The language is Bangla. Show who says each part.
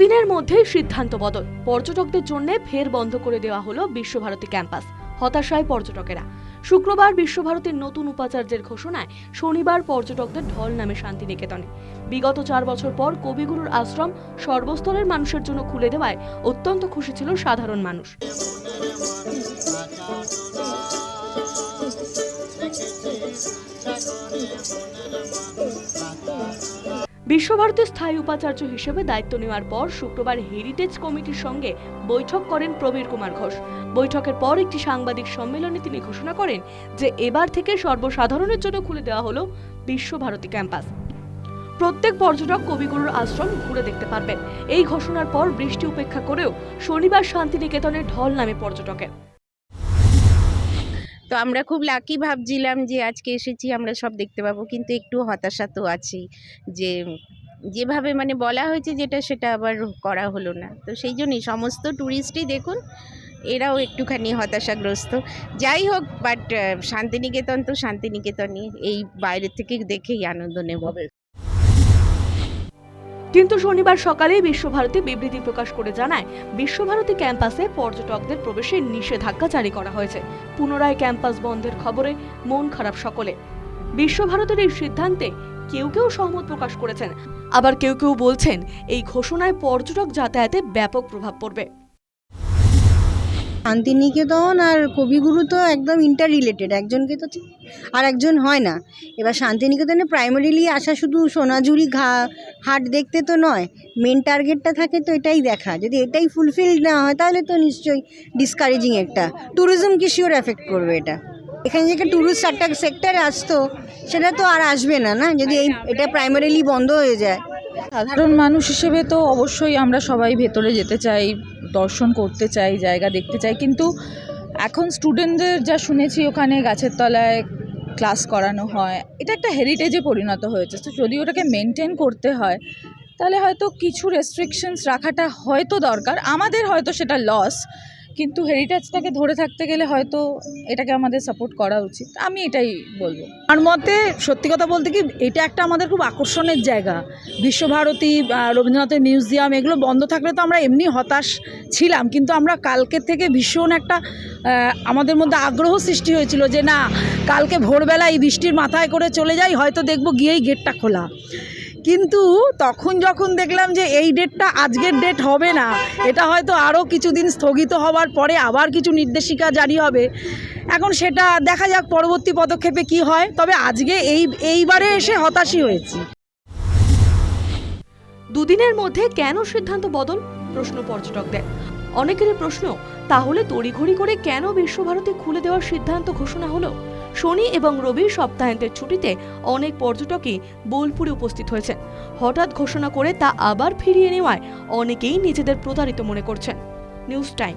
Speaker 1: দুদিনের মধ্যেই সিদ্ধান্ত বদল। পর্যটকদের জন্য ফের বন্ধ করে দেওয়া হলো বিশ্বভারতী ক্যাম্পাস। হতাশায় পর্যটকেরা। শুক্রবার বিশ্বভারতীর নতুন উপাচার্যের ঘোষণায় শনিবার পর্যটকদের ঢল নামে শান্তিনিকেতনে। বিগত চার বছর পর কবিগুরুর আশ্রম সর্বস্তরের মানুষের জন্য খুলে দেওয়ায় অত্যন্ত খুশি ছিল সাধারণ মানুষ। বিশ্বভারতীর স্থায়ী উপাচার্য হিসেবে দায়িত্ব নেওয়ার পর শুক্রবার হেরিটেজ কমিটির সঙ্গে বৈঠক করেন প্রবীর কুমার ঘোষ। বৈঠকের পর একটি সাংবাদিক সম্মেলনে তিনি ঘোষণা করেন যে এবার থেকে সর্বসাধারণের জন্য খুলে দেওয়া হলো বিশ্বভারতী ক্যাম্পাস। প্রত্যেক পর্যটক কবিগুরুর আশ্রম ঘুরে দেখতে পারবেন। এই ঘোষণার পর বৃষ্টি উপেক্ষা করেও শনিবার শান্তিনিকেতনের ঢল নামে পর্যটকের।
Speaker 2: তো আমরা খুব লাকি ভাবছিলাম যে আজকে এসেছি, আমরা সব দেখতে পাবো। কিন্তু একটু হতাশা তো আছেই যে যেভাবে মানে বলা হয়েছে যেটা, সেটা আবার করা হলো না। তো সেই জন্যই সমস্ত ট্যুরিস্টই দেখুন, এরাও একটুখানি হতাশাগ্রস্ত। যাই হোক বাট শান্তিনিকেতন তো শান্তিনিকেতনই, এই বাইরে থেকে দেখেই আনন্দ নেব।
Speaker 1: কিন্তু শনিবার সকালেই বিশ্বভারতী বিবৃতি প্রকাশ করে জানায়, বিশ্বভারতী ক্যাম্পাসে পর্যটকদের প্রবেশে নিষেধাজ্ঞা জারি করা হয়েছে। পুনরায় ক্যাম্পাস বন্ধের খবরে মন খারাপ সকলে। বিশ্বভারতীর এই সিদ্ধান্তে কেউ কেউ সহমত প্রকাশ করেছেন। আবার কেউ কেউ বলছেন, এই ঘোষণায় পর্যটক যাতায়াতে ব্যাপক প্রভাব পড়বে।
Speaker 3: শান্তিনিকেতন আর কবিগুরু তো একদম ইন্টার রিলেটেড একজনকে তো আর একজন হয় না। এবার শান্তিনিকেতনে প্রাইমারিলি আসা শুধু সোনাঝুরি ঘা হাট দেখতে তো নয় মেন টার্গেটটা থাকে তো এটাই দেখা। যদি এটাই ফুলফিল না হয়, তাহলে তো নিশ্চয়ই ডিসকারেজিং একটা। ট্যুরিজমকে শিওর এফেক্ট করবে এটা? এখানে যে ট্যুরিস্ট একটা সেক্টরে আসতো, সেটা তো আর আসবে না না? যদি এই এটা প্রাইমারিলি বন্ধ হয়ে যায়।
Speaker 4: সাধারণ মানুষ হিসেবে তো অবশ্যই আমরা সবাই ভেতরে যেতে চাই। দর্শন করতে চাই, জায়গা দেখতে চাই। কিন্তু এখন স্টুডেন্টদের যা শুনেছি, ওখানে গাছের তলায় ক্লাস করানো হয়, এটা একটা হেরিটেজে পরিণত হয়েছে। তো যদি ওটাকে মেনটেন করতে হয়, তাহলে হয়তো কিছু রেস্ট্রিকশনস রাখাটা হয়তো দরকার। আমাদের হয়তো সেটা লস কিন্তু হেরিটেজটাকে ধরে থাকতে গেলে হয়তো এটাকে আমাদের সাপোর্ট করা উচিত। আমি এটাই বলব।
Speaker 5: আমার মতে সত্যি কথা বলতে কি, এটা একটা আমাদের খুব আকর্ষণের জায়গা। বিশ্বভারতী রবীন্দ্রনাথের মিউজিয়াম এগুলো বন্ধ থাকলে তো আমরা এমনি হতাশ ছিলাম। কিন্তু আমরা কালকে থেকে ভীষণ একটা আমাদের মধ্যে আগ্রহ সৃষ্টি হয়েছিল যে না, কালকে ভোরবেলা এই বৃষ্টির মাথায় করে চলে যাই, হয়তো দেখব গিয়েই গেটটা খোলা। কিন্তু তখন যখন দেখলাম যে এই ডেটটা আজকের ডেট হবে না, এটা হয়তো আরও কিছুদিন স্থগিত হওয়ার পরে আবার কিছু নির্দেশিকা জারি হবে। এখন সেটা দেখা যাক পরবর্তী পদক্ষেপে কি হয়, তবে আজকে এই, এইবারে এসে হতাশই হয়েছি।
Speaker 1: দুদিনের মধ্যে কেন সিদ্ধান্ত বদল? প্রশ্ন পর্যটকদের। অনেকেরই প্রশ্ন, তাহলে তড়িঘড়ি করে কেন বিশ্বভারতী খুলে দেওয়ার সিদ্ধান্ত ঘোষণা হলো? শনি এবং রবি সপ্তাহান্তের ছুটিতে অনেক পর্যটকই বোলপুরে উপস্থিত হয়েছেন। হঠাৎ ঘোষণা করে তা আবার ফিরিয়ে নেওয়ায় অনেকেই নিজেদের প্রতারিত মনে করছেন। News time.